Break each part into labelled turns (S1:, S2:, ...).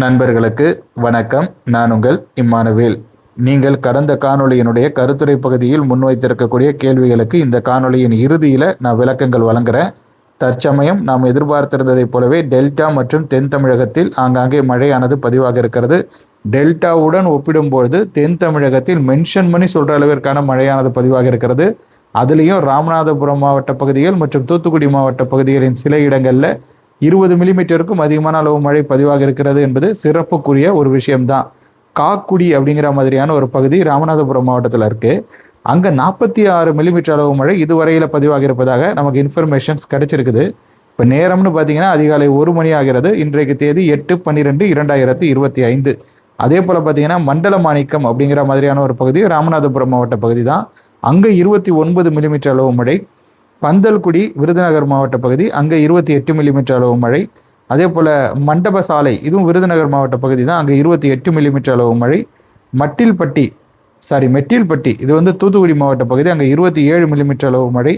S1: நண்பர்களுக்கு வணக்கம். நான் உங்கள் இம்மானுவேல். நீங்கள் கடந்த காணொளியினுடைய கருத்துரை பகுதியில் முன்வைத்திருக்கக்கூடிய கேள்விகளுக்கு இந்த காணொளியின் இறுதியில் நான் விளக்கங்கள் வழங்குகிறேன் தற்சமயம் நாம் எதிர்பார்த்திருந்ததைப் போலவே டெல்டா மற்றும் தென் தமிழகத்தில் ஆங்காங்கே மழையானது பதிவாக இருக்கிறது. டெல்டாவுடன் ஒப்பிடும்பொழுது தென் தமிழகத்தில் மென்ஷன் பண்ணி சொல்கிற அளவிற்கான மழையானது பதிவாக இருக்கிறது. அதுலேயும் ராமநாதபுரம் மாவட்ட பகுதிகள் மற்றும் தூத்துக்குடி மாவட்ட பகுதிகளின் சில இடங்களில் இருபது மில்லிமீட்டருக்கும் அதிகமான அளவு மழை பதிவாக இருக்கிறது என்பது சிறப்புக்குரிய ஒரு விஷயம்தான். காக்குடி அப்படிங்கிற மாதிரியான ஒரு பகுதி ராமநாதபுரம் மாவட்டத்தில் இருக்குது அங்கே நாற்பத்தி ஆறு மில்லிமீட்டர் அளவு மழை இதுவரையில் பதிவாக இருப்பதாக நமக்கு இன்ஃபர்மேஷன்ஸ் கிடைச்சிருக்குது. இப்போ நேரம்னு பார்த்தீங்கன்னா அதிகாலை ஒரு மணி ஆகிறது. இன்றைக்கு தேதி எட்டு பன்னிரெண்டு இரண்டாயிரத்தி இருபத்தி ஐந்து. அதே போல் பார்த்தீங்கன்னா மண்டல மாணிக்கம் அப்படிங்கிற மாதிரியான ஒரு பகுதி ராமநாதபுரம் மாவட்ட பகுதி தான் அங்கே இருபத்தி ஒன்பது மில்லிமீட்டர் அளவு மழை பந்தல்குடி விருதுநகர் மாவட்ட பகுதி அங்கே இருபத்தி எட்டு மில்லிமீட்டர் அளவு மழை. அதே போல் மண்டப சாலை இதுவும் விருதுநகர் மாவட்ட பகுதி தான் அங்கே இருபத்தி எட்டு மில்லிமீட்டர் அளவு மழை. மட்டில்பட்டி சாரி மெட்டில்பட்டி இது வந்து தூத்துக்குடி மாவட்ட பகுதி அங்கே இருபத்தி ஏழு மில்லிமீட்டர் அளவு மழை.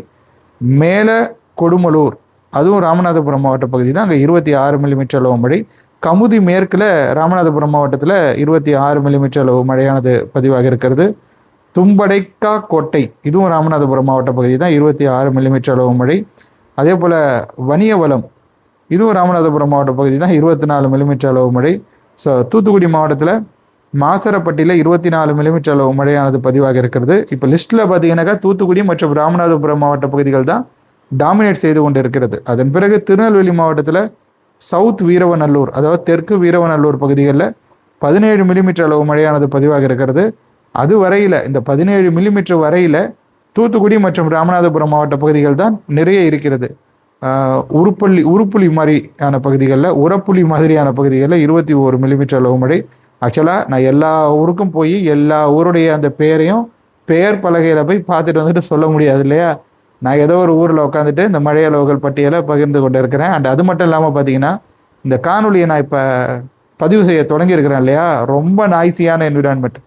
S1: மேலே கொடுமலூர் அதுவும் ராமநாதபுரம் மாவட்ட பகுதி தான் அங்கே இருபத்தி ஆறு மில்லிமீட்டர் அளவு மழை. கமுதி மேற்கில் ராமநாதபுரம் மாவட்டத்தில் இருபத்தி ஆறு மில்லிமீட்டர் அளவு மழையானது பதிவாக இருக்கிறது. தும்படைக்கா கோட்டை. இதுவும் ராமநாதபுரம் மாவட்ட பகுதி தான். இருபத்தி ஆறு மில்லிமீட்டர் அளவு மழை. அதே போல் வணியவலம் இதுவும் ராமநாதபுரம் மாவட்ட பகுதி தான். இருபத்தி நாலு மில்லிமீட்டர் அளவு மழை. ஸோ தூத்துக்குடி மாவட்டத்தில் மாசரப்பட்டியில் இருபத்தி நாலு மில்லிமீட்டர் அளவு மழையானது பதிவாக இருக்கிறது. இப்போ லிஸ்ட்டில் பார்த்தீங்கன்னாக்கா தூத்துக்குடி மற்றும் ராமநாதபுரம் மாவட்ட பகுதிகள் தான் டாமினேட் செய்து கொண்டு இருக்கிறது அதன் பிறகு திருநெல்வேலி மாவட்டத்தில் சவுத் வீரவநல்லூர் அதாவது தெற்கு வீரவநல்லூர் பகுதிகளில் பதினேழு மில்லிமீட்டர் அளவு மழையானது பதிவாக இருக்கிறது. அது வரையில் இந்த பதினேழு மில்லிமீட்டர் வரையில் தூத்துக்குடி மற்றும் ராமநாதபுரம் மாவட்ட பகுதிகள் தான் நிறைய இருக்கிறது. உருப்புள்ளி உருப்பள்ளி மாதிரியான பகுதிகளில் உரப்புலி மாதிரியான பகுதிகளில் இருபத்தி ஒரு மில்லிமீட்டர் அளவு மழை. ஆக்சுவலாக நான் எல்லா ஊருக்கும் போய் எல்லா ஊருடைய அந்த பெயரையும் பெயர் பலகையில் போய் பார்த்துட்டு வந்துட்டு சொல்ல முடியாது இல்லையா? நான் ஏதோ ஒரு ஊரில் உட்காந்துட்டு இந்த மழை அளவுகள் பட்டியலை பகிர்ந்து கொண்டு இருக்கிறேன் அண்ட் அது மட்டும் இல்லாமல் பார்த்தீங்கன்னா இந்த காணொலியை நான் இப்போ பதிவு செய்ய தொடங்கியிருக்கிறேன் இல்லையா? ரொம்ப நாய்ஸியான என்விரான்மெண்ட்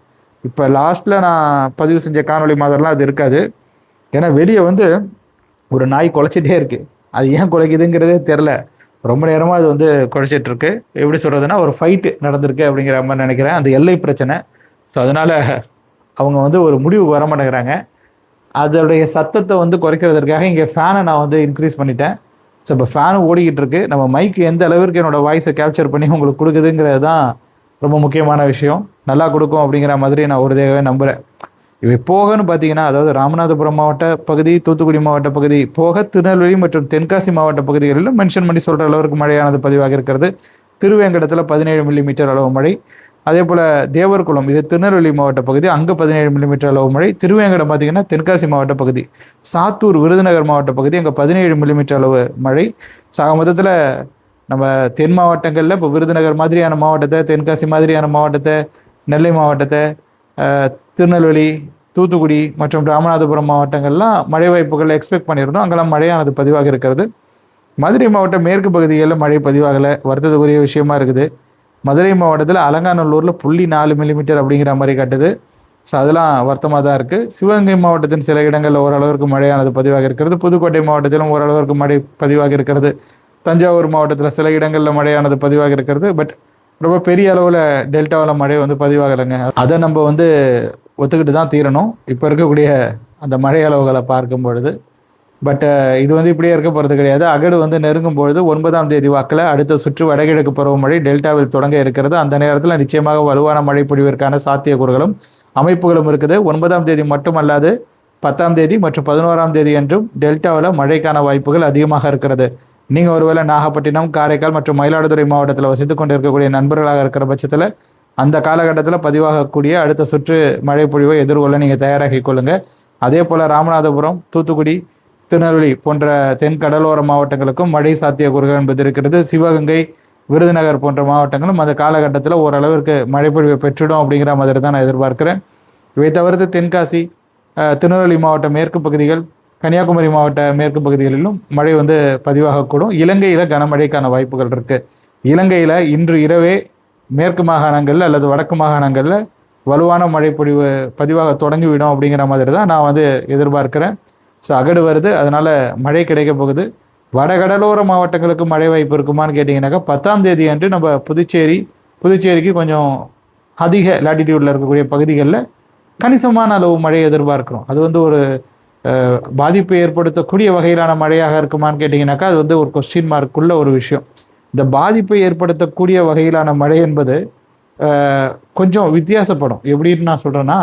S1: இப்போ லாஸ்ட்டில் நான் பதிவு செஞ்ச காணொளி மாதிரிலாம் அது இருக்காது. ஏன்னா வெளியே வந்து ஒரு நாய் குலைச்சிட்டே இருக்குது அது ஏன் குலைக்குதுங்கிறதே தெரில ரொம்ப நேரமாக அது வந்து குலைச்சிட்டு இருக்கு. எப்படி சொல்கிறதுனா ஒரு ஃபைட்டு நடந்திருக்கு அப்படிங்கிற மாதிரி நினைக்கிறேன். அந்த எல்லை பிரச்சனை. ஸோ அதனால் அவங்க வந்து ஒரு முடிவு வர மாட்டேங்கிறாங்க. அதோடைய சத்தத்தை வந்து குறைக்கிறதுக்காக இங்கே ஃபேனை நான் வந்து இன்க்ரீஸ் பண்ணிட்டேன். ஸோ இப்போ ஃபேனு ஓடிக்கிட்டு இருக்கு. நம்ம மைக்கு எந்த அளவிற்கு என்னோடய வாய்ஸை கேப்சர் பண்ணி உங்களுக்கு கொடுக்குதுங்கிறது தான் ரொம்ப முக்கியமான விஷயம். நல்லா கொடுக்கும் அப்படிங்கிற மாதிரி நான் ஒரு தேவை நம்புகிறேன் இவை போகன்னு பார்த்தீங்கன்னா அதாவது ராமநாதபுரம் மாவட்ட பகுதி தூத்துக்குடி மாவட்ட பகுதி போக திருநெல்வேலி மற்றும் தென்காசி மாவட்ட பகுதிகளிலும் மென்ஷன் பண்ணி சொல்கிற அளவுக்கு மழையானது பதிவாக இருக்கிறது. திருவேங்கடத்தில் பதினேழு மில்லிமீட்டர் அளவு மழை. அதே போல் தேவர்குளம் இது திருநெல்வேலி மாவட்ட பகுதி அங்கே பதினேழு மில்லிமீட்டர் அளவு மழை. திருவேங்கடம் பார்த்தீங்கன்னா தென்காசி மாவட்ட பகுதி. சாத்தூர் விருதுநகர் மாவட்ட பகுதி அங்கே பதினேழு மில்லிமீட்டர் அளவு மழை. சக மொத்தத்தில் நம்ம தென் மாவட்டங்களில் இப்போ விருதுநகர் மாதிரியான மாவட்டத்தை தென்காசி மாதிரியான மாவட்டத்தை நெல்லை மாவட்டத்தை திருநெல்வேலி தூத்துக்குடி மற்றும் ராமநாதபுரம் மாவட்டங்கள்லாம் மழை வாய்ப்புகள் எக்ஸ்பெக்ட் பண்ணியிருந்தோம். அங்கெல்லாம் மழையானது பதிவாக இருக்கிறது. மதுரை மாவட்டம் மேற்கு பகுதிகளில் மழை பதிவாகலை. வருத்தத்துக்குரிய விஷயமா இருக்குது. மதுரை மாவட்டத்தில் அலங்காநல்லூரில் புள்ளி நாலு மில்லிமீட்டர் அப்படிங்கிற மாதிரி காட்டுது. ஸோ அதெல்லாம் வருத்தமாக தான் இருக்குது சிவகங்கை மாவட்டத்தின் சில இடங்களில் ஓரளவிற்கு மழையானது பதிவாக இருக்கிறது. புதுக்கோட்டை மாவட்டத்திலும் ஓரளவிற்கு மழை பதிவாக இருக்கிறது. தஞ்சாவூர் மாவட்டத்தில் சில இடங்களில் மழையானது பதிவாக இருக்கிறது பட் ரொம்ப பெரிய அளவில் டெல்டாவில் மழை வந்து பதிவாகலைங்க. அதை நம்ம வந்து ஒத்துக்கிட்டு தான் தீரணும். இப்போ இருக்கக்கூடிய அந்த மழை அளவுகளை பார்க்கும் பொழுது பட்டு இது வந்து இப்படியே இருக்க போகிறது கிடையாது. அகடு வந்து நெருங்கும் பொழுது ஒன்பதாம் தேதி வாக்கில் அடுத்த சுற்று வடகிழக்கு பருவமழை டெல்டாவில் தொடங்க இருக்கிறது. அந்த நேரத்தில் நிச்சயமாக வலுவான மழை பொழிவிற்கான சாத்தியக்கூறுகளும் அமைப்புகளும் இருக்குது. ஒன்பதாம் தேதி மட்டுமல்லாது பத்தாம் தேதி மற்றும் பதினோராம் தேதி என்றும் டெல்டாவில் மழைக்கான வாய்ப்புகள் அதிகமாக இருக்கிறது. நீங்கள் ஒருவேளை நாகப்பட்டினம் காரைக்கால் மற்றும் மயிலாடுதுறை மாவட்டத்தில் வசித்து கொண்டிருக்கக்கூடிய நண்பர்களாக இருக்கிற பட்சத்தில் அந்த காலகட்டத்தில் பதிவாகக்கூடிய அடுத்த சுற்று மழை பொழிவை எதிர்கொள்ள நீங்கள் தயாராகி கொள்ளுங்கள் அதே போல் ராமநாதபுரம் தூத்துக்குடி திருநெல்வேலி போன்ற தென் கடலோர மாவட்டங்களுக்கும் மழை சாத்திய குறுகள் என்பது இருக்கிறது. சிவகங்கை விருதுநகர் போன்ற மாவட்டங்களும் அந்த காலகட்டத்தில் ஓரளவிற்கு மழை பொழிவை பெற்றிடும் அப்படிங்கிற மாதிரி தான் நான் எதிர்பார்க்கிறேன். இவை தவிர்த்து தென்காசி திருநெல்வேலி மாவட்ட மேற்கு பகுதிகள் கன்னியாகுமரி மாவட்ட மேற்கு பகுதிகளிலும் மழை வந்து பதிவாகக்கூடும். இலங்கையில் கனமழைக்கான வாய்ப்புகள் இருக்குது இலங்கையில் இன்று இரவே மேற்கு மாகாணங்களில் அல்லது வடக்கு மாகாணங்களில் வலுவான மழை பொழிவு பதிவாக தொடங்கிவிடும் அப்படிங்கிற மாதிரி தான் நான் வந்து எதிர்பார்க்குறேன். ஸோ அகடு வருது. அதனால் மழை கிடைக்க போகுது. வடகடலோர மாவட்டங்களுக்கு மழை வாய்ப்பு இருக்குமான்னு கேட்டிங்கனாக்கா பத்தாம் தேதி அன்று நம்ம புதுச்சேரி புதுச்சேரிக்கு கொஞ்சம் அதிக லாட்டிடியூடில் இருக்கக்கூடிய பகுதிகளில் கணிசமான அளவு மழையை எதிர்பார்க்குறோம். அது வந்து ஒரு பாதிப்பை ஏற்படுத்தக்கூடிய வகையிலான மழையாக இருக்குமான்னு கேட்டிங்கனாக்கா அது வந்து ஒரு கொஸ்டின் மார்க்குள்ள ஒரு விஷயம். இந்த பாதிப்பை ஏற்படுத்தக்கூடிய வகையிலான மழை என்பது கொஞ்சம் வித்தியாசப்படும். எப்படின்னு நான் சொல்கிறேன்னா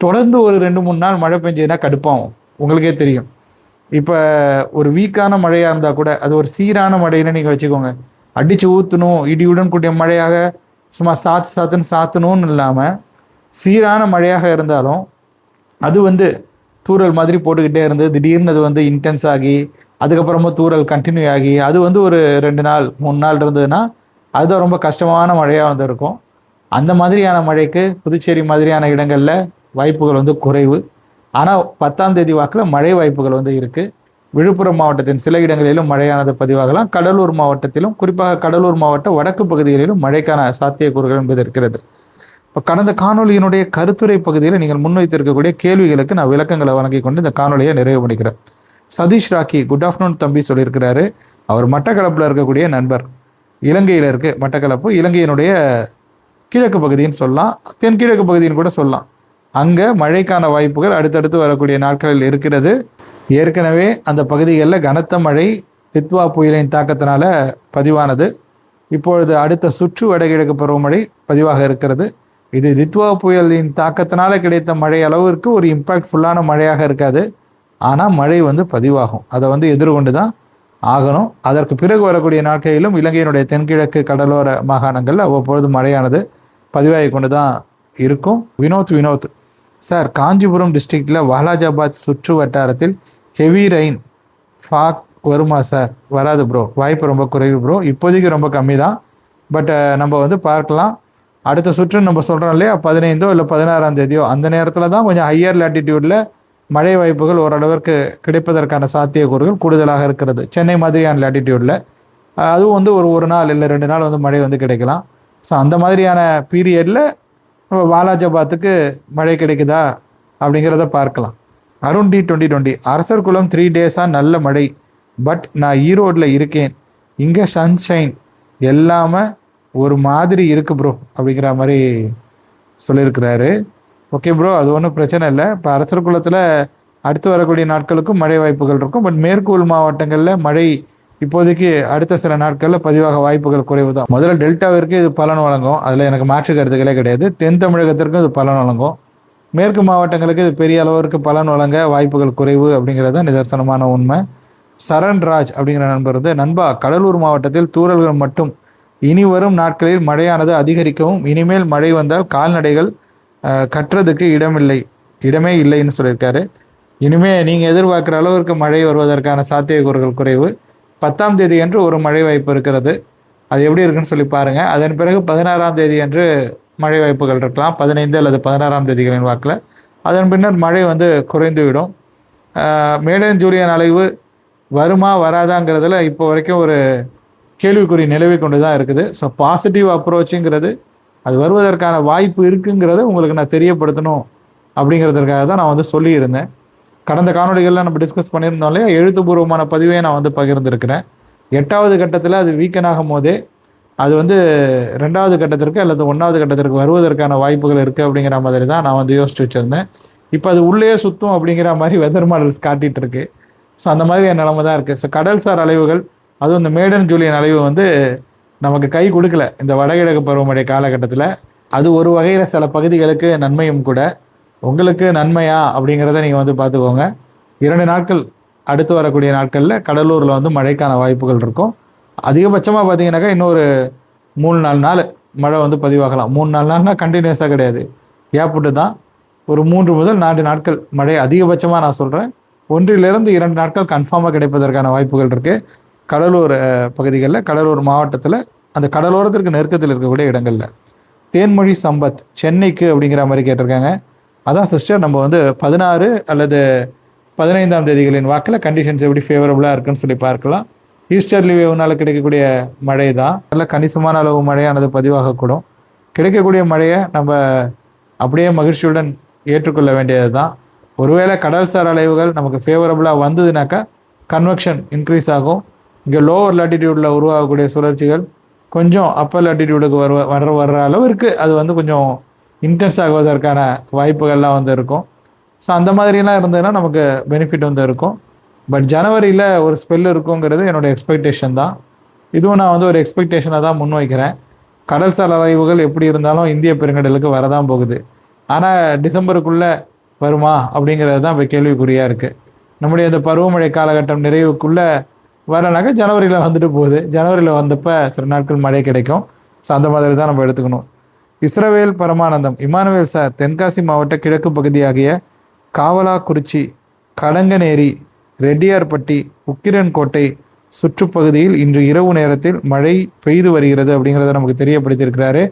S1: தொடர்ந்து ஒரு ரெண்டு மூணு நாள் மழை பெஞ்சதுன்னா கடுப்பாகும். உங்களுக்கே தெரியும். இப்போ ஒரு வீக்கான மழையாக இருந்தால் கூட அது ஒரு சீரான மழைன்னு நீங்கள் வச்சுக்கோங்க. அடித்து ஊற்றணும் இடியுடன் கூடிய மழையாக சும்மா சாத்து சாத்துன்னு சாத்தணும்னு இல்லாமல் சீரான மழையாக இருந்தாலும் அது வந்து தூறல் மாதிரி போட்டுக்கிட்டே இருந்து திடீர்னு அது வந்து இன்டென்ஸ் ஆகி அதுக்கப்புறமா தூறல் கண்டினியூ ஆகி அது வந்து ஒரு ரெண்டு நாள் மூணு நாள் இருந்ததுன்னா அதுதான் ரொம்ப கஷ்டமான மழையாக வந்து இருக்கும் அந்த மாதிரியான மழைக்கு புதுச்சேரி மாதிரியான இடங்களில் வாய்ப்புகள் வந்து குறைவு. ஆனால் பத்தாம் தேதி வாக்கில் மழை வாய்ப்புகள் வந்து இருக்குது விழுப்புரம் மாவட்டத்தின் சில இடங்களிலும் மழையானது பதிவாகலாம். கடலூர் மாவட்டத்திலும் குறிப்பாக கடலூர் மாவட்ட வடக்கு பகுதிகளிலும் மழைக்கான சாத்தியக்கூறுகள் என்பது இருக்கிறது. இப்போ கடந்த காணொலியினுடைய கருத்துரை பகுதியில் நீங்கள் முன்வைத்திருக்கக்கூடிய கேள்விகளுக்கு நான் விளக்கங்களை வழங்கி கொண்டு இந்த காணொலியை நிறைவு பண்ணிக்கிறேன். சதீஷ் ராக்கி குட் ஆஃப்டர்நூன் தம்பி சொல்லியிருக்கிறாரு. அவர் மட்டக்களப்பில் இருக்கக்கூடிய நண்பர். இலங்கையில் இருக்கு மட்டக்களப்பு. இலங்கையினுடைய கிழக்கு பகுதின்னு சொல்லலாம். தென்கிழக்கு பகுதின்னு கூட சொல்லலாம். அங்கே மழைக்கான வாய்ப்புகள் அடுத்தடுத்து வரக்கூடிய நாட்களில் இருக்கிறது. ஏற்கனவே அந்த பகுதிகளில் கனத்த மழை தித்வா புயலின் தாக்கத்தினால பதிவானது. இப்பொழுது அடுத்த சுற்று வடகிழக்கு பருவமழை பதிவாக இருக்கிறது. இது தித்வா புயலின் தாக்கத்தினால கிடைத்த மழை அளவிற்கு ஒரு இம்பாக்ட்ஃபுல்லான மழையாக இருக்காது. ஆனால் மழை வந்து பதிவாகும். அதை வந்து எதிர்கொண்டு தான் ஆகணும். அதற்கு பிறகு வரக்கூடிய நாட்களிலும் இலங்கையினுடைய தென்கிழக்கு கடலோர மாகாணங்களில் அவ்வப்பொழுது மழையானது பதிவாகி கொண்டு தான் இருக்கும். வினோத் வினோத். சார் காஞ்சிபுரம் டிஸ்ட்ரிக்டில் வாலாஜாபாத் சுற்று வட்டாரத்தில் ஹெவி ரெயின் ஃபாக் வருமா சார்? வராது ப்ரோ வாய்ப்பு ரொம்ப குறைவு ப்ரோ இப்போதைக்கு ரொம்ப கம்மி தான் பட் நம்ம வந்து பார்க்கலாம். அடுத்த சுற்று நம்ம சொல்கிறோம் இல்லையா? பதினைந்தோ இல்லை பதினாறாம் தேதியோ. அந்த நேரத்தில் தான் கொஞ்சம் ஹையர் லேட்டிடியூடில் மழை வாய்ப்புகள் ஓரளவிற்கு கிடைப்பதற்கான சாத்தியக்கூறுகள் கூடுதலாக இருக்கிறது. சென்னை மாதிரியான லேட்டிடியூடில் அதுவும் வந்து ஒரு ஒரு நாள் இல்லை ரெண்டு நாள் வந்து மழை வந்து கிடைக்கலாம். ஸோ அந்த மாதிரியான பீரியடில் நம்ம வாலாஜாபாத்துக்கு மழை கிடைக்குதா? அப்படிங்கிறத பார்க்கலாம். Arun T twenty twenty. Arasarkulam three டேஸாக நல்ல மழை. பட் நான் ஈரோட்டில் இருக்கேன். இங்கே சன்ஷைன் எல்லாமே ஒரு மாதிரி இருக்குது ப்ரோ அப்படிங்கிற மாதிரி சொல்லியிருக்கிறாரு. ஓகே ப்ரோ அது ஒன்றும் பிரச்சனை இல்லை. இப்போ அரசர் குளத்தில் அடுத்து வரக்கூடிய நாட்களுக்கும் மழை வாய்ப்புகள் இருக்கும். பட் மேற்கு உள் மாவட்டங்களில் மழை இப்போதைக்கு அடுத்த சில நாட்களில் பதிவாக வாய்ப்புகள் குறைவு தான் முதல்ல டெல்டாவிற்கு இது பலன் வழங்கும். அதில் எனக்கு மாற்று கருத்துக்களே கிடையாது. தென் தமிழகத்திற்கும் இது பலன் வழங்கும். மேற்கு மாவட்டங்களுக்கு இது பெரிய அளவிற்கு பலன் வழங்க வாய்ப்புகள் குறைவு அப்படிங்கிறது தான் நிதர்சனமான உண்மை. சரண்ராஜ் அப்படிங்கிற நண்பர் வந்து நண்பா கடலூர் மாவட்டத்தில் தூறல்கள் மட்டும் இனி வரும் நாட்களில் மழையானது அதிகரிக்கவும் இனிமேல் மழை வந்தால் கால்நடைகள் கட்டுறதுக்கு இடமில்லை இடமே இல்லைன்னு சொல்லியிருக்காரு. இனிமே நீங்கள் எதிர்பார்க்குற அளவிற்கு மழை வருவதற்கான சாத்தியக்கூறுகள் குறைவு. பத்தாம் தேதி அன்று ஒரு மழை வாய்ப்பு இருக்கிறது. அது எப்படி இருக்குன்னு சொல்லி பாருங்கள் அதன் பிறகு பதினாறாம் தேதி அன்று மழை வாய்ப்புகள் இருக்கலாம். பதினைந்து அல்லது பதினாறாம் தேதிகளின் வாக்கில். அதன் பின்னர் மழை வந்து குறைந்துவிடும். மேலும் மேடன் ஜூலியன் அலைவு வருமா வராதாங்கிறதுல இப்போ வரைக்கும் ஒரு கேள்விக்குறி நிலவி கொண்டு தான் இருக்குது ஸோ பாசிட்டிவ் அப்ரோச்சுங்கிறது அது வருவதற்கான வாய்ப்பு இருக்குங்கிறத உங்களுக்கு நான் தெரியப்படுத்தணும் அப்படிங்கிறதுக்காக தான் நான் வந்து சொல்லியிருந்தேன். கடந்த காணொளிகளில் நம்ம டிஸ்கஸ் பண்ணியிருந்தோம் இல்லையா? எழுத்துப்பூர்வமான பதிவை நான் வந்து பகிர்ந்திருக்கிறேன். எட்டாவது கட்டத்தில் அது வீக்கன் ஆகும் போதே அது வந்து ரெண்டாவது கட்டத்திற்கு அல்லது ஒன்றாவது கட்டத்திற்கு வருவதற்கான வாய்ப்புகள் இருக்குது அப்படிங்கிற மாதிரி தான் நான் வந்து யோசிச்சு வச்சுருந்தேன். இப்போ அது உள்ளே சுத்தும் அப்படிங்கிற மாதிரி வெதர் மாடல்ஸ் காட்டிகிட்டு இருக்கு. ஸோ அந்த மாதிரி நிலமை தான் இருக்குது ஸோ கடல்சார் அலைவுகள் அதுவும் இந்த மேடன் ஜூலியன் அலைவு வந்து நமக்கு கை கொடுக்கல. இந்த வடகிழக்கு பருவமழை காலகட்டத்தில் அது ஒரு வகையில் சில பகுதிகளுக்கு நன்மையும் கூட. உங்களுக்கு நன்மையா அப்படிங்கிறத நீங்கள் வந்து பார்த்துக்கோங்க. இரண்டு நாட்கள் அடுத்து வரக்கூடிய நாட்களில் கடலூரில் வந்து மழைக்கான வாய்ப்புகள் இருக்கும். அதிகபட்சமாக பார்த்தீங்கன்னாக்கா இன்னொரு மூணு நாலு நாள் மழை வந்து பதிவாகலாம். மூணு நாலு நாள்னா கண்டினியூஸாக கிடையாது. ஏற்பட்டு தான். ஒரு மூன்று முதல் நான்கு நாட்கள் மழை அதிகபட்சமாக நான் சொல்கிறேன் ஒன்றிலிருந்து இரண்டு நாட்கள் கன்ஃபார்மாக கிடைப்பதற்கான வாய்ப்புகள் இருக்குது கடலூர் பகுதிகளில் கடலூர் மாவட்டத்தில் அந்த கடலோரத்திற்கு நெருக்கத்தில் இருக்கக்கூடிய இடங்களில். தேன்மொழி சம்பத் சென்னைக்கு அப்படிங்கிற மாதிரி கேட்டிருக்காங்க. அதான் சிஸ்டர் நம்ம வந்து பதினாறு அல்லது பதினைந்தாம் தேதிகளின் வாக்கில் கண்டிஷன்ஸ் எப்படி ஃபேவரபுளாக இருக்குன்னு சொல்லி பார்க்கலாம். ஈஸ்டர்லி வேவ்னால கிடைக்கக்கூடிய மழை தான். நல்ல கணிசமான அளவு மழையானது பதிவாகக்கூடும். கிடைக்கக்கூடிய மழையை நம்ம அப்படியே மகிழ்ச்சியுடன் ஏற்றுக்கொள்ள வேண்டியது தான். ஒருவேளை கடல்சார் அலைவுகள் நமக்கு ஃபேவரபுளாக வந்ததுனாக்கா கன்வெக்ஷன் இன்க்ரீஸ் ஆகும். இங்கே லோவர் லாட்டிடியூடில் உருவாகக்கூடிய சுழற்சிகள் கொஞ்சம் அப்பர் லாட்டிடியூடுக்கு வர வர வர்ற அளவிற்கு அது வந்து கொஞ்சம் இன்டென்ஸ் ஆகுவதற்கான வாய்ப்புகள்லாம் வந்து இருக்கும். ஸோ அந்த மாதிரிலாம் இருந்ததுன்னா நமக்கு பெனிஃபிட் வந்து இருக்கும். பட் ஜனவரியில் ஒரு ஸ்பெல் இருக்குங்கிறது என்னோட எக்ஸ்பெக்டேஷன் தான். இதுவும் நான் வந்து ஒரு எக்ஸ்பெக்டேஷனை தான் முன்வைக்கிறேன். கடல் அலைவுகள் ஆய்வுகள் எப்படி இருந்தாலும் இந்திய பெருங்கடலுக்கு வரதான் போகுது. ஆனால் டிசம்பருக்குள்ளே வருமா அப்படிங்கிறது தான் இப்போ கேள்விக்குறியாக இருக்குது நம்முடைய இந்த பருவமழை காலகட்டம் நிறைவுக்குள்ளே வரலனாக்கா ஜனவரியில் வந்துட்டு போகுது. ஜனவரியில் வந்தப்போ சில நாட்கள் மழை கிடைக்கும். ஸோ அந்த மாதிரி தான் நம்ம எடுத்துக்கணும். இஸ்ரவேல் பரமானந்தம் இமானுவேல் சார் தென்காசி மாவட்ட கிழக்கு பகுதியாகிய காவலாக்குறிச்சி கடங்கநேரி ரெட்டியார்பட்டி உக்கிரன்கோட்டை சுற்றுப்பகுதியில் இன்று இரவு நேரத்தில் மழை பெய்து வருகிறது அப்படிங்கிறத நமக்கு தெரியப்படுத்தியிருக்கிறாரு.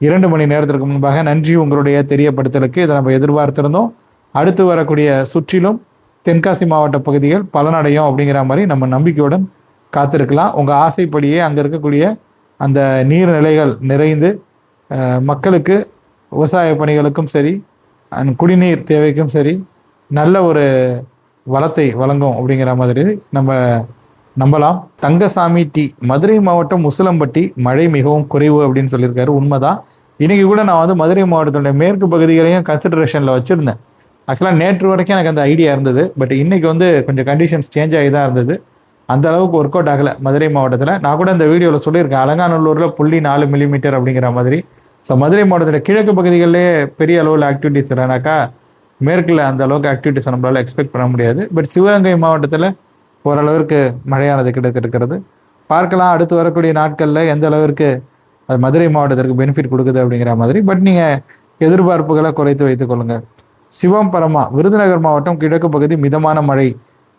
S1: இரண்டு மணி நேரத்திற்கு முன்பாக நன்றி உங்களுடைய தெரியப்படுத்தலுக்கு இதை நம்ம எதிர்பார்த்திருந்தோம். அடுத்து வரக்கூடிய சுற்றிலும் தென்காசி மாவட்ட பகுதிகள் பலனடையும் அப்படிங்கிற மாதிரி நம்ம நம்பிக்கையுடன் காத்திருக்கலாம். உங்கள் ஆசைப்படியே அங்கே இருக்கக்கூடிய அந்த நீர்நிலைகள் நிறைந்து மக்களுக்கு விவசாய பணிகளுக்கும் சரி குடிநீர் தேவைக்கும் சரி நல்ல ஒரு வளத்தை வழங்கும் அப்படிங்கிற மாதிரி நம்ம நம்பலாம். தங்கசாமி டி மதுரை மாவட்டம் முசலம்பட்டி மழை மிகவும் குறைவு அப்படின்னு சொல்லியிருக்காரு. உண்மைதான். இன்றைக்கி கூட நான் வந்து மதுரை மாவட்டத்தினுடைய மேற்கு பகுதிகளையும் கன்சிடரேஷனில் வச்சுருந்தேன். ஆக்சுவலாக நேற்று வரைக்கும் எனக்கு அந்த ஐடியா இருந்தது பட் இன்றைக்கி வந்து கொஞ்சம் கண்டிஷன்ஸ் சேஞ்ச் ஆகி தான் இருந்தது. அந்த அளவுக்கு ஒர்க் அவுட் ஆகலை மதுரை மாவட்டத்தில். நான் கூட இந்த வீடியோவில் சொல்லியிருக்கேன் அலங்காநல்லூரில் புள்ளி நாலு மில்லிமீட்டர் அப்படிங்கிற மாதிரி. ஸோ மதுரை மாவட்டத்தில் கிழக்கு பகுதிகளிலே பெரிய அளவில் ஆக்டிவிட்டிஸ் இல்லைனாக்கா மேற்கில் அந்த அளவுக்கு ஆக்டிவிட்டிஸ் நம்மளால எக்ஸ்பெக்ட் பண்ண முடியாது. பட் சிவகங்கை மாவட்டத்தில் ஓரளவிற்கு மழையானது கிடைத்திருக்கிறது. பார்க்கலாம் அடுத்து வரக்கூடிய நாட்களில் எந்த அளவிற்கு அது மதுரை மாவட்டத்திற்கு பெனிஃபிட் கொடுக்குது அப்படிங்கிற மாதிரி. பட் நீங்கள் எதிர்பார்ப்புகளை குறைத்து வைத்துக்கொள்ளுங்கள் சிவம் பரமா விருதுநகர் மாவட்டம் கிழக்கு பகுதி மிதமான மழை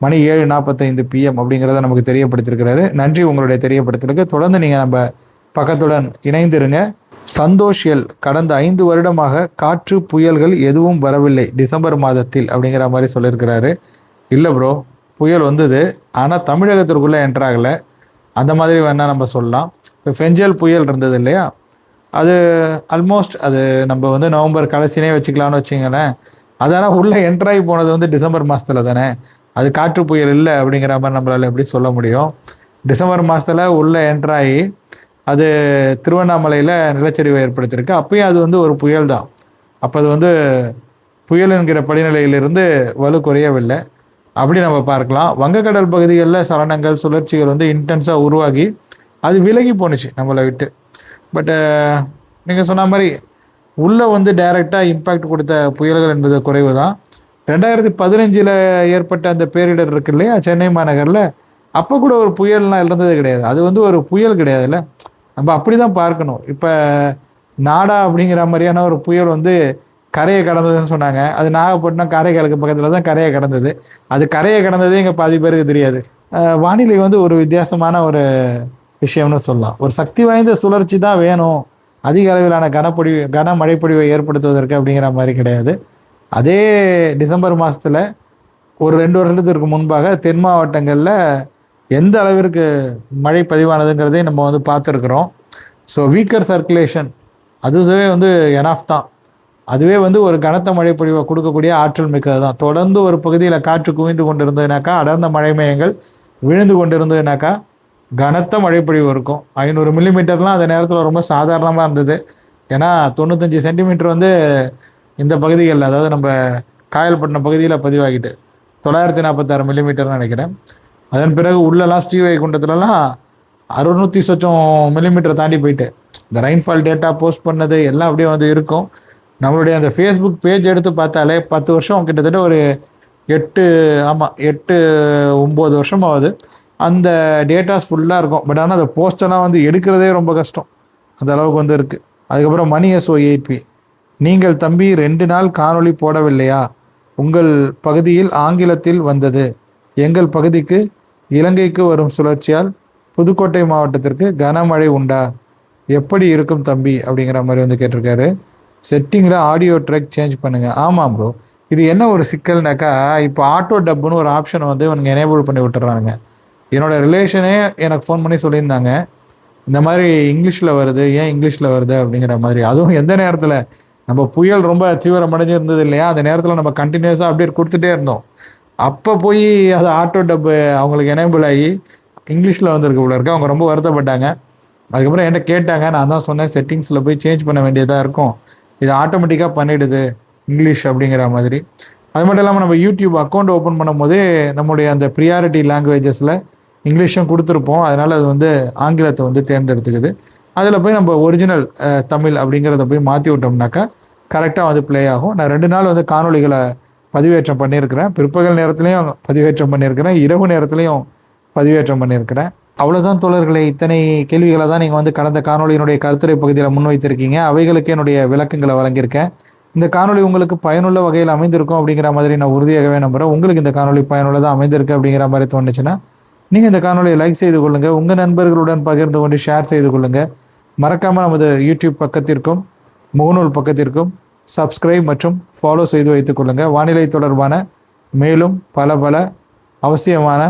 S1: மணி ஏழு நாற்பத்தைந்து பிஎம் அப்படிங்கிறத நமக்கு தெரியப்படுத்திருக்கிறாரு நன்றி உங்களுடைய தெரியப்படுத்தலுக்கு. தொடர்ந்து நீங்கள் நம்ம பக்கத்துடன் இணைந்திருங்க. சந்தோஷ் எல் கடந்த ஐந்து வருடமாக காற்று புயல்கள் எதுவும் வரவில்லை டிசம்பர் மாதத்தில் அப்படிங்கிற மாதிரி சொல்லியிருக்கிறாரு. இல்லை ப்ரோ புயல் வந்தது ஆனால் தமிழகத்திற்குள்ளே என்ட்ராகலை அந்த மாதிரி வேணால் நம்ம சொல்லலாம். இப்போ ஃபெஞ்சல் புயல் இருந்தது இல்லையா? அது ஆல்மோஸ்ட் அது நம்ம வந்து நவம்பர் கடைசினே வச்சுக்கலாம்னு வச்சுங்களேன். அதனால் உள்ளே என்ட்ராகி போனது வந்து டிசம்பர் மாதத்தில் தானே? அது காற்று புயல் இல்லை அப்படிங்கிற மாதிரி நம்மளால் எப்படி சொல்ல முடியும்? டிசம்பர் மாதத்தில் உள்ளே என்ட்ராகி அது திருவண்ணாமலையில் நிலச்சரிவை ஏற்படுத்தியிருக்கு. அப்பயும் அது வந்து ஒரு புயல் தான். அப்போ அது வந்து புயல் என்கிற படிநிலையிலிருந்து வலு குறையவில்லை. அப்படி நம்ம பார்க்கலாம். வங்கக்கடல் பகுதிகளில் சலனங்கள் சுழற்சிகள் வந்து இன்டென்ஸாக உருவாகி அது விலகி போணுச்சு நம்மளை விட்டு. பட்டு நீங்கள் சொன்ன மாதிரி உள்ளே வந்து டைரெக்டாக இம்பேக்ட் கொடுத்த புயல்கள் என்பது குறைவு தான் ரெண்டாயிரத்தி பதினஞ்சில் ஏற்பட்ட அந்த பேரிடர் இருக்கு இல்லையா? சென்னை மாநகரில். அப்போ கூட ஒரு புயல்லாம் இருந்தது கிடையாது. அது வந்து ஒரு புயல் கிடையாதுல்ல. நம்ம அப்படி தான் பார்க்கணும். இப்போ நாடா அப்படிங்கிற மாதிரியான ஒரு புயல் வந்து கரையை கடந்ததுன்னு சொன்னாங்க. அது நாகப்பட்டினம் காரைக்காலுக்கு பக்கத்தில் தான் கரையை கடந்தது. அது கரையை கடந்ததே இங்கே பாதி பேருக்கு தெரியாது. வானிலை வந்து ஒரு வித்தியாசமான ஒரு விஷயம்னு சொல்லலாம். ஒரு சக்தி வாய்ந்த சுழற்சி தான் வேணும். அதிக அளவிலான கனப்பொழிவு கனமழைப்பொழிவை ஏற்படுத்துவதற்கு அப்படிங்கிற மாதிரி கிடையாது. அதே டிசம்பர் மாதத்தில் ஒரு ரெண்டு வருடத்திற்கு முன்பாக தென் மாவட்டங்களில் எந்த அளவிற்கு மழை பதிவானதுங்கிறதையும் நம்ம வந்து பார்த்துருக்குறோம். ஸோ வீக்கர் சர்க்குலேஷன் அதுவே வந்து எனாஃப் தான். அதுவே வந்து ஒரு கனத்த மழைப்பொழிவை கொடுக்கக்கூடிய ஆற்றல் மிக்கது தான். தொடர்ந்து ஒரு பகுதியில் காற்று குவிந்து கொண்டு இருந்ததுனாக்கா அடர்ந்த மழை மேகங்கள் விழுந்து கொண்டிருந்ததுனாக்கா கனத்த மழைப்பொழிவு இருக்கும். ஐநூறு மில்லிமீட்டர்லாம் அந்த நேரத்தில் ரொம்ப சாதாரணமாக இருந்தது. ஏன்னா தொண்ணூத்தஞ்சு சென்டிமீட்டர் வந்து இந்த பகுதிகளில் அதாவது நம்ம காயல்பட்டினம் பகுதியில் பதிவாகிட்டு தொள்ளாயிரத்தி நாற்பத்தாறு மில்லிமீட்டர்னு நினைக்கிறேன். அதன் பிறகு உள்ளெல்லாம் ஸ்ரீவைகுண்டத்துலலாம் அறுநூற்றி சொச்சம் மில்லிமீட்டர் தாண்டி போயிட்டு இந்த ரெயின்ஃபால் டேட்டா போஸ்ட் பண்ணது எல்லாம் அப்படியே வந்து இருக்கும். நம்மளுடைய அந்த ஃபேஸ்புக் பேஜ் எடுத்து பார்த்தாலே பத்து வருஷம் கிட்டத்தட்ட ஒரு எட்டு ஆமாம் எட்டு ஒம்பது வருஷம் ஆகுது அந்த டேட்டாஸ் ஃபுல்லாக இருக்கும். பட் ஆனால் அந்த போஸ்டெல்லாம் வந்து எடுக்கிறதே ரொம்ப கஷ்டம். அந்த அளவுக்கு வந்து இருக்குது அதுக்கப்புறம் மணி எஸ்ஓ எயிட் நீங்கள் தம்பி ரெண்டு நாள் காணொளி போடவில்லையா? உங்கள் பகுதியில் ஆங்கிலத்தில் வந்தது. எங்கள் பகுதிக்கு இலங்கைக்கு வரும் சுழற்சியால் புதுக்கோட்டை மாவட்டத்திற்கு கனமழை உண்டா? எப்படி இருக்கும் தம்பி? அப்படிங்கிற மாதிரி வந்து கேட்டிருக்காரு. செட்டிங்கில் ஆடியோ ட்ராக் சேஞ்ச் பண்ணுங்கள் ஆமாம் ப்ரோ இது என்ன ஒரு சிக்கல்னாக்கா இப்போ ஆட்டோ டப்புன்னு ஒரு ஆப்ஷனை வந்து இவனுங்க எனேபிள் பண்ணி விட்டுறானுங்க. என்னோட ரிலேஷனே எனக்கு ஃபோன் பண்ணி சொல்லியிருந்தாங்க. இந்த மாதிரி இங்கிலீஷில் வருது ஏன் இங்கிலீஷில் வருது அப்படிங்கிற மாதிரி. அதுவும் எந்த நேரத்தில்? நம்ம புயல் ரொம்ப தீவிரமடைஞ்சு இருந்தது இல்லையா? அந்த நேரத்தில் நம்ம கண்டினியூஸாக அப்டேட் கொடுத்துட்டே இருந்தோம். அப்போ போய் அது ஆட்டோ டப்பு அவங்களுக்கு எனேபிள் ஆகி இங்கிலீஷில் வந்திருக்கு போல இருக்கு. அவங்க ரொம்ப வருத்தப்பட்டாங்க. அதுக்கப்புறம் என்கிட்ட கேட்டாங்க. நான் தான் சொன்னேன் செட்டிங்ஸில் போய் சேஞ்ச் பண்ண வேண்டியதாக இருக்கும். இது ஆட்டோமேட்டிக்காக பண்ணிடுது இங்கிலீஷ் அப்படிங்கிற மாதிரி. அது மட்டும் இல்லாமல் நம்ம யூடியூப் அக்கௌண்ட் ஓப்பன் பண்ணும்போது நம்முடைய அந்த ப்ரியாரிட்டி லாங்குவேஜஸில் இங்கிலீஷும் கொடுத்துருப்போம். அதனால் அது வந்து ஆங்கிலத்தை வந்து தேர்ந்தெடுத்துக்குது. அதில் போய் நம்ம ஒரிஜினல் தமிழ் அப்படிங்கிறத போய் மாற்றி விட்டோம்னாக்கா கரெக்டாக வந்து ப்ளே ஆகும். நான் ரெண்டு நாள் வந்து காணொளிகளை பதிவேற்றம் பண்ணியிருக்கிறேன். பிற்பகல் நேரத்துலையும் பதிவேற்றம் பண்ணியிருக்கிறேன். இரவு நேரத்துலையும் பதிவேற்றம் பண்ணியிருக்கிறேன். அவ்வளோதான் தோழர்களே. இத்தனை கேள்விகளை தான் நீங்கள் வந்து கடந்த காணொலியினுடைய கருத்துரை பகுதியில் முன்வைத்திருக்கீங்க. அவைகளுக்கு என்னுடைய விளக்கங்களை வழங்கியிருக்கேன். இந்த காணொலி உங்களுக்கு பயனுள்ள வகையில் அமைந்திருக்கும் அப்படிங்கிற மாதிரி நான் உறுதியாகவே நம்புகிறேன் உங்களுக்கு இந்த காணொலி பயனுள்ளதாக அமைந்திருக்கு அப்படிங்கிற மாதிரி தோணுச்சுன்னா நீங்கள் இந்த காணொலியை லைக் செய்து கொள்ளுங்கள் உங்கள் நண்பர்களுடன் பகிர்ந்து கொண்டு ஷேர் செய்து கொள்ளுங்கள் மறக்காமல் நமது யூடியூப் பக்கத்திற்கும் முகநூல் பக்கத்திற்கும் சப்ஸ்கிரைப் மற்றும் ஃபாலோ செய்து வைத்துக் கொள்ளுங்கள் வானிலை தொடர்பான மேலும் பல பல அவசியமான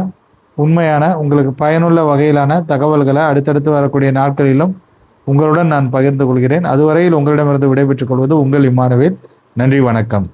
S1: உண்மையான உங்களுக்கு பயனுள்ள வகையிலான தகவல்களை அடுத்தடுத்து வரக்கூடிய நாட்களிலும் உங்களுடன் நான் பகிர்ந்து கொள்கிறேன். அதுவரையில் உங்களிடமிருந்து விடைபெற்றுக் கொள்வது உங்கள் இம்மானுவேல் நன்றி வணக்கம்.